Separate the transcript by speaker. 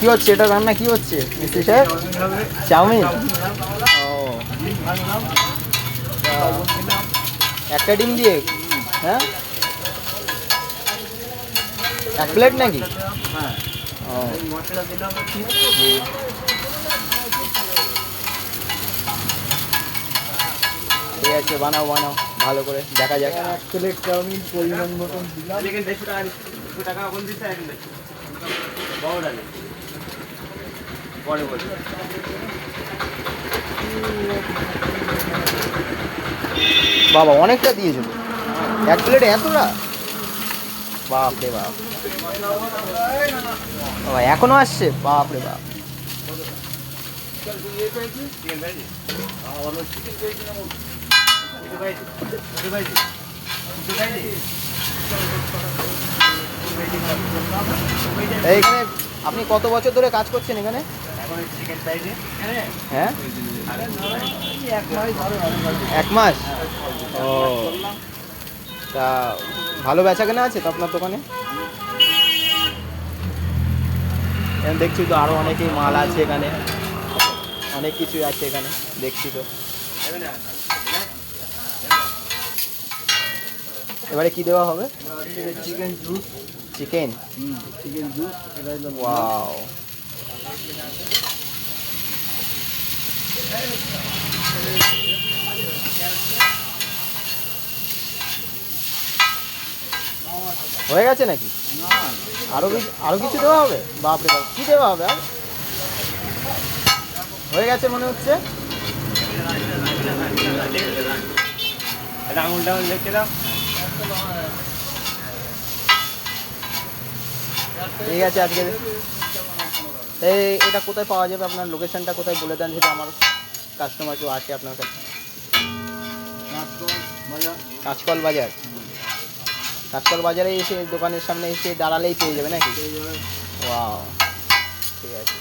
Speaker 1: কি হচ্ছে? এটা রান্না কি হচ্ছে? মিস্ত্রি সাহেব চাউমিন? ও। একটা ডিম দিয়ে? হ্যাঁ? এক প্লেট নাকি? ও। ঠিক আছে বানাও বানাও ভালো করে দেখা যাক।
Speaker 2: এক প্লেট চাউমিন পরিমাণ মতন দিলাম।
Speaker 1: বাবা, অনেকটা দিয়েছ এক প্লেটে এতটা? বাপ রে বাপ। বাবা, এখনও আসছে? বাপ রে বাপ। এইখানে আপনি কত বছর ধরে কাজ করছেন এখানে? হ্যাঁ? এক মাস? ও। তা ভালো বেচা কেনা আছে তো আপনার দোকানে? দেখছি তো আরও অনেকেই মাল আছে এখানে। অনেক কিছুই আছে এখানে দেখছি তো। এবারে কি দেওয়া হবে
Speaker 2: chicken juice
Speaker 1: chicken
Speaker 2: chicken juice
Speaker 1: wow হয়ে গেছে নাকি
Speaker 2: না
Speaker 1: আরও কিছু আরও কিছু দেওয়া হবে বাপরে বাপ কি দেওয়া হবে আর হয়ে গেছে মনে হচ্ছে
Speaker 2: আঙুল টাঙুল দেখতে দাও
Speaker 1: ঠিক আছে আজকে এই এটা কোথায় পাওয়া যাবে? আপনার লোকেশনটা কোথায় বলে দেন যেটা আমার কাস্টমার কেউ আছে আপনার কাছে? কাঁচকল বাজার। কাঁচকল বাজারে এসে দোকানের সামনে এসে দাঁড়ালেই পেয়ে যাবে নাকি? ওয়াও ঠিক আছে।